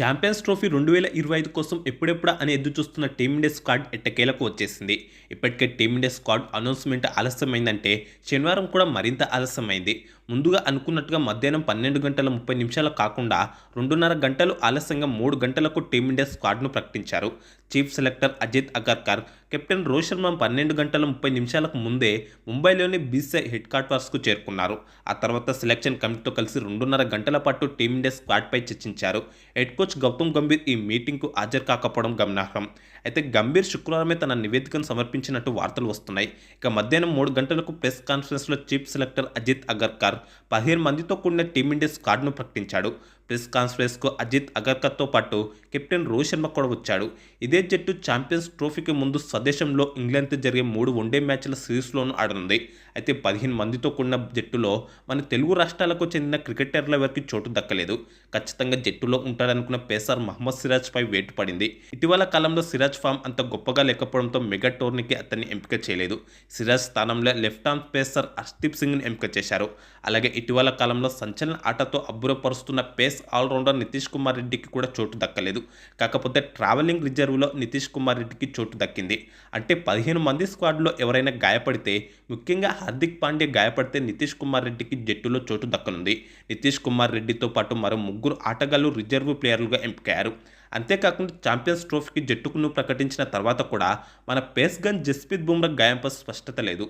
Champions trophy రెండు వేల ఇరవై ఐదు కోసం ఎప్పుడెప్పుడా అని ఎదురు చూస్తున్న టీమిండియా స్క్వాడ్ ఎట్టకేలకు వచ్చేసింది. ఇప్పటికే టీమిండియా స్క్వాడ్ అనౌన్స్మెంట్ ఆలస్యమైందంటే శనివారం కూడా మరింత ఆలస్యమైంది. ముందుగా అనుకున్నట్టుగా మధ్యాహ్నం పన్నెండు గంటల ముప్పై నిమిషాలు కాకుండా రెండున్నర గంటలు ఆలస్యంగా మూడు గంటలకు టీమిండియా స్క్వాడ్ను ప్రకటించారు. Chief selector Ajit Agarkar captain Rohit Sharma పన్నెండు గంటల ముప్పై నిమిషాలకు ముందే ముంబైలోని బీసీఐ హెడ్ క్వార్టర్స్కు చేరుకున్నారు. ఆ తర్వాత సెలెక్షన్ కమిటీతో కలిసి రెండున్నర గంటల పాటు టీమిండియా స్క్వాడ్పై చర్చించారు. హెడ్ కోచ్ గౌతమ్ గంభీర్ ఈ మీటింగ్కు హాజరు కాకపోవడం గమనార్హం. అయితే గంభీర్ శుక్రవారమే తన నివేదికను సమర్పించినట్టు వార్తలు వస్తున్నాయి. ఇక మధ్యాహ్నం మూడు గంటలకు ప్రెస్ కాన్ఫరెన్స్లో చీఫ్ సెలెక్టర్ అజిత్ అగర్కర్ పదిహేను మందితో కూడిన టీమిండియా స్క్వాడ్ను ప్రకటించాడు. ప్రెస్ కాన్ఫరెన్స్కు అజిత్ అగర్కర్తో పాటు కెప్టెన్ రోహిత్ శర్మ కూడా వచ్చాడు. ఇదే జట్టు ఛాంపియన్స్ ట్రోఫీకి ముందు స్వదేశంలో ఇంగ్లాండ్తో జరిగే మూడు వన్డే మ్యాచ్ల సిరీస్లోనూ ఆడనుంది. అయితే పదిహేను మందితో కూడిన జట్టులో మన తెలుగు రాష్ట్రాలకు చెందిన క్రికెటర్ల వరకు చోటు దక్కలేదు. ఖచ్చితంగా జట్టులో ఉంటాడనుకున్న పేసర్ మహమ్మద్ సిరాజ్పై వేటు పడింది. ఇటీవల కాలంలో సిరాజ్ ఫామ్ అంత గొప్పగా లేకపోవడంతో మెగా టోర్నీకి అతన్ని ఎంపిక చేయలేదు. సిరాజ్ స్థానంలో లెఫ్ట్ ఆర్మ్ పేసర్ హర్దీప్ సింగ్ని ఎంపిక చేశారు. అలాగే ఇటీవల కాలంలో సంచలన ఆటతో అబ్బురపరుస్తున్న పేస్ ఆల్రౌండర్ నితీష్ కుమార్ రెడ్డికి కూడా చోటు దక్కలేదు. కాకపోతే ట్రావెలింగ్ రిజర్వ్లో నితీష్ కుమార్ రెడ్డికి చోటు దక్కింది. అంటే పదిహేను మంది స్క్వాడ్లో ఎవరైనా గాయపడితే ముఖ్యంగా హార్దిక్ పాండే గాయపడితే నితీష్ కుమార్ రెడ్డికి జట్టులో చోటు దక్కనుంది. నితీష్ కుమార్ రెడ్డితో పాటు మరో ముగ్గురు ఆటగాళ్ళు రిజర్వ్ ప్లేయర్లుగా ఎంపికయ్యారు. అంతేకాకుండా ఛాంపియన్స్ ట్రోఫీకి జట్టుకును ప్రకటించిన తర్వాత కూడా మన పేస్ గన్ జస్ప్రీత్ బుమ్రా గాయంపై స్పష్టత లేదు.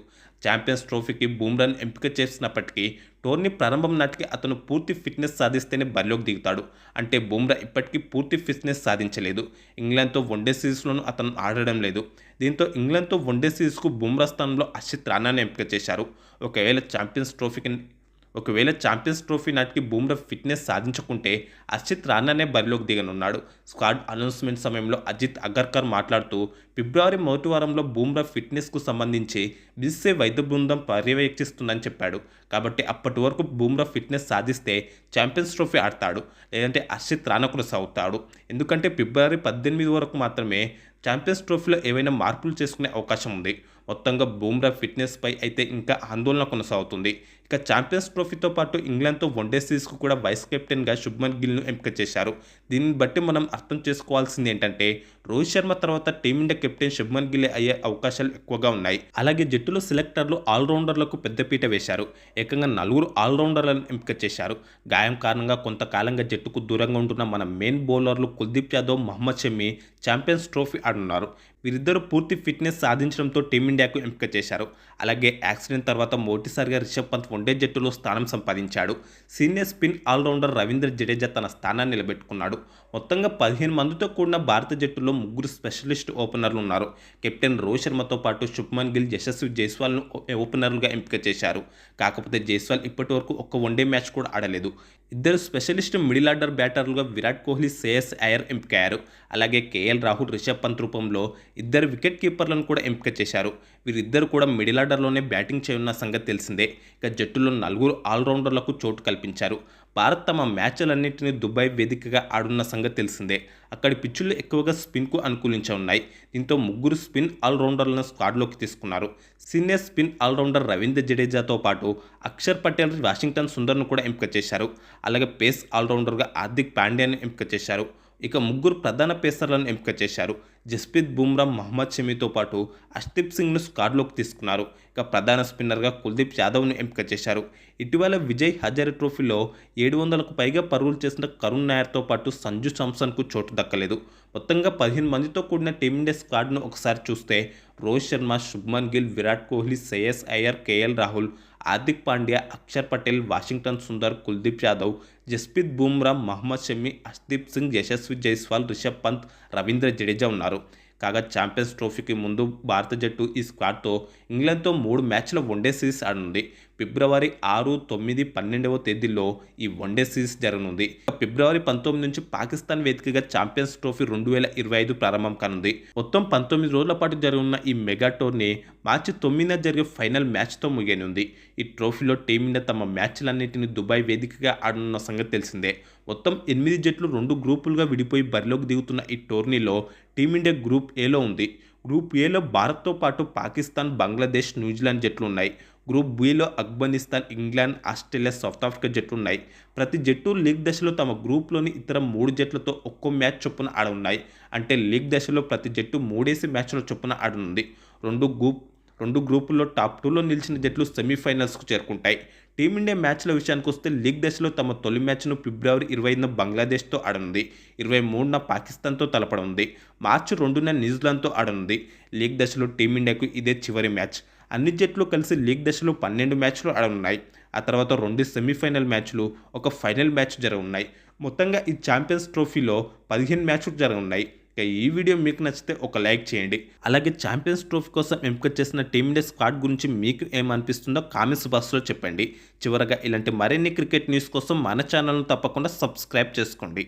ఛాంపియన్స్ ట్రోఫీకి బుమ్రాను ఎంపిక చేసినప్పటికీ టోర్నీ ప్రారంభం నాటికి అతను పూర్తి ఫిట్నెస్ సాధిస్తేనే బరిలోకి దిగుతాడు. అంటే బుమ్రా ఇప్పటికీ పూర్తి ఫిట్నెస్ సాధించలేదు. ఇంగ్లాండ్తో వన్డే సిరీస్లోనూ అతను ఆడడం లేదు. దీంతో ఇంగ్లాండ్తో వన్డే సిరీస్కు బుమ్రా స్థానంలో అర్షిత్ రాణాని ఎంపిక చేశారు. ఒకవేళ ఛాంపియన్స్ ట్రోఫీకి ఒకవేళ ఛాంపియన్స్ ట్రోఫీ నాటికి బూమ్రా ఫిట్నెస్ సాధించకుంటే అజిత్ రానానే బరిలోకి దిగనున్నాడు. స్క్వాడ్ అనౌన్స్మెంట్ సమయంలో అజిత్ అగర్కర్ మాట్లాడుతూ ఫిబ్రవరి మొదటి వారంలో బూమ్రా ఫిట్నెస్కు సంబంధించి బిస్సే వైద్య బృందం పర్యవేక్షిస్తుందని చెప్పాడు. కాబట్టి అప్పటి వరకు బూమ్రా ఫిట్నెస్ సాధిస్తే ఛాంపియన్స్ ట్రోఫీ ఆడతాడు. లేదంటే అర్షిత్ రానా కొనసాగుతాడు ఎందుకంటే ఫిబ్రవరి పద్దెనిమిది వరకు మాత్రమే ఛాంపియన్స్ ట్రోఫీలో ఏవైనా మార్పులు చేసుకునే అవకాశం ఉంది. మొత్తంగా బూమ్రా ఫిట్నెస్పై అయితే ఇంకా ఆందోళన కొనసాగుతుంది. ఇక ఛాంపియన్స్ ట్రోఫీతో పాటు ఇంగ్లాండ్తో వన్డే సిరీస్కు కూడా వైస్ కెప్టెన్గా శుభ్మన్ గిల్ను ఎంపిక చేశారు. దీన్ని బట్టి మనం అర్థం చేసుకోవాల్సింది ఏంటంటే రోహిత్ శర్మ తర్వాత టీమిండియా కెప్టెన్ శుభ్మన్ గిల్ అయ్యే అవకాశాలు ఎక్కువగా ఉన్నాయి. అలాగే జట్టులో సెలెక్టర్లు ఆల్రౌండర్లకు పెద్దపీట వేశారు. ఏకంగా నలుగురు ఆల్రౌండర్లను ఎంపిక చేశారు. గాయం కారణంగా కొంతకాలంగా జట్టుకు దూరంగా ఉంటున్న మన మెయిన్ బౌలర్లు కుల్దీప్ యాదవ్ మహమ్మద్ షమి ఛాంపియన్స్ ట్రోఫీ ఆడున్నారు వీరిద్దరూ పూర్తి ఫిట్నెస్ సాధించడంతో ఇండియాకు ఎంపిక చేశారు. అలాగే యాక్సిడెంట్ తర్వాత మొదటిసారిగా రిషబ్ పంత్ వన్డే జట్టులో స్థానం సంపాదించాడు. Senior spin allrounder Ravindra Jadeja తన స్థానాన్ని నిలబెట్టుకున్నాడు. మొత్తంగా పదిహేను మందితో కూడిన భారత జట్టులో ముగ్గురు స్పెషలిస్ట్ ఓపెనర్లు ఉన్నారు. కెప్టెన్ రోహిత్ శర్మతో పాటు శుభ్మన్ గిల్ యశస్వి జైస్వాల్ను ఓపెనర్లుగా ఎంపిక చేశారు. కాకపోతే జైస్వాల్ ఇప్పటి వరకు ఒక్క వన్డే మ్యాచ్ కూడా ఆడలేదు. ఇద్దరు స్పెషలిస్ట్ మిడిల్ ఆర్డర్ బ్యాటర్లుగా విరాట్ కోహ్లీ శ్రేయస్ అయ్యర్ ఎంపికయ్యారు. అలాగే కేఎల్ రాహుల్ రిషబ్ పంత్ రూపంలో ఇద్దరు వికెట్ కీపర్లను కూడా ఎంపిక చేశారు. వీరిద్దరు కూడా మిడిల్ ఆర్డర్లోనే బ్యాటింగ్ చేయనున్న సంగతి తెలిసిందే. ఇక జట్టులో నలుగురు ఆల్రౌండర్లకు చోటు కల్పించారు. భారత్ తమ మ్యాచ్లన్నింటినీ దుబాయ్ వేదికగా ఆడున్న సంగతి తెలిసిందే. అక్కడి పిచ్చులు ఎక్కువగా స్పిన్కు అనుకూలించి ఉన్నాయి. దీంతో ముగ్గురు స్పిన్ ఆల్రౌండర్లను స్క్వాడ్లోకి తీసుకున్నారు. సీనియర్ స్పిన్ ఆల్రౌండర్ రవీంద్ర జడేజాతో పాటు అక్షర్ పటేల్ వాషింగ్టన్ సుందర్ను కూడా ఎంపిక చేశారు. అలాగే పేస్ ఆల్రౌండర్గా హార్దిక్ పాండ్యాను ఎంపిక చేశారు. ఇక ముగ్గురు ప్రధాన పేసర్లను ఎంపిక చేశారు. జస్ప్రీత్ బుమ్రా మహమ్మద్ షమీతో పాటు అష్దీప్ సింగ్ను స్కాడ్లోకి తీసుకున్నారు. ఇక ప్రధాన స్పిన్నర్గా కుల్దీప్ యాదవ్ను ఎంపిక చేశారు. ఇటీవల విజయ్ హజారే ట్రోఫీలో ఏడు వందలకు పైగా పరుగులు చేసిన కరుణ్ నాయర్తో పాటు సంజు సామ్సన్కు చోటు దక్కలేదు. మొత్తంగా పదిహేను మందితో కూడిన టీమిండియా స్క్వాడ్ను ఒకసారి చూస్తే రోహిత్ శర్మ శుభ్మన్ గిల్ విరాట్ కోహ్లీ శ్రేయస్ అయ్యర్ కేఎల్ రాహుల్ హార్దిక్ పాండ్యా అక్షర్ పటేల్ వాషింగ్టన్ సుందర్ కుల్దీప్ యాదవ్ జస్ప్రీత్ బుమ్రా మహమ్మద్ షమి హర్దీప్ సింగ్ యశస్వి జైస్వాల్ రిషబ్ పంత్ రవీంద్ర జడేజా ఉన్నారు. కాగా ఛాంపియన్స్ ట్రోఫీకి ముందు భారత జట్టు ఈ స్క్వాడ్తో ఇంగ్లాండ్తో మూడు మ్యాచ్ల వన్డే సిరీస్ ఆడనుంది. ఫిబ్రవరి ఆరు తొమ్మిది పన్నెండవ తేదీల్లో ఈ వన్డే సిరీస్ జరగనుంది. ఫిబ్రవరి పంతొమ్మిది నుంచి పాకిస్తాన్ వేదికగా ఛాంపియన్స్ ట్రోఫీ రెండు వేల ఇరవై ఐదు ప్రారంభం కానుంది. మొత్తం పంతొమ్మిది రోజుల పాటు జరగనున్న ఈ మెగా టోర్నీ మార్చి తొమ్మిదిన జరిగే ఫైనల్ మ్యాచ్తో ముగియనుంది. ఈ ట్రోఫీలో టీమిండియా తమ మ్యాచ్లన్నింటినీ దుబాయ్ వేదికగా ఆడనున్న సంగతి తెలిసిందే. మొత్తం ఎనిమిది జట్లు రెండు గ్రూపులుగా విడిపోయి బరిలోకి దిగుతున్న ఈ టోర్నీలో టీమిండియా గ్రూప్ ఏలో ఉంది. గ్రూప్ ఏలో భారత్తో పాటు పాకిస్తాన్ బంగ్లాదేశ్ న్యూజిలాండ్ జట్లు ఉన్నాయి group below Afghanistan England Australia South Africa జట్లు ఉన్నాయి ప్రతి జట్టు లీగ్ దశలో తమ గ్రూప్లోని ఇతర మూడు జట్లతో ఒక్కో మ్యాచ్ చొప్పున ఆడనున్నాయి. అంటే లీగ్ దశలో ప్రతి జట్టు మూడేసి మ్యాచ్ల చొప్పున ఆడనుంది. రెండు గ్రూప్ రెండు గ్రూపుల్లో టాప్ టూలో నిలిచిన జట్లు సెమీఫైనల్స్కు చేరుకుంటాయి. టీమిండియా మ్యాచ్ల విషయానికి వస్తే లీగ్ దశలో తమ తొలి మ్యాచ్ను ఫిబ్రవరి ఇరవై ఐదున బంగ్లాదేశ్తో ఆడనుంది. ఇరవై మూడున పాకిస్తాన్తో తలపడనుంది. మార్చి రెండున న్యూజిలాండ్తో ఆడనుంది. లీగ్ దశలో టీమిండియాకు ఇదే చివరి మ్యాచ్. అన్ని జట్లు కలిసి లీగ్ దశలో పన్నెండు మ్యాచ్లు ఆడనున్నాయి. ఆ తర్వాత రెండు సెమీఫైనల్ మ్యాచ్లు ఒక ఫైనల్ మ్యాచ్ జరగనున్నాయి. మొత్తంగా ఈ ఛాంపియన్స్ ట్రోఫీలో పదిహేను మ్యాచ్లు జరగనున్నాయి. ఇక ఈ వీడియో మీకు నచ్చితే ఒక లైక్ చేయండి. అలాగే ఛాంపియన్స్ ట్రోఫీ కోసం ఎంపిక చేసిన టీమిండియా స్క్వాడ్ గురించి మీకు ఏమనిపిస్తుందో కామెంట్స్ బాక్స్లో చెప్పండి. చివరగా ఇలాంటి మరిన్ని క్రికెట్ న్యూస్ కోసం మన ఛానల్ను తప్పకుండా సబ్స్క్రైబ్ చేసుకోండి.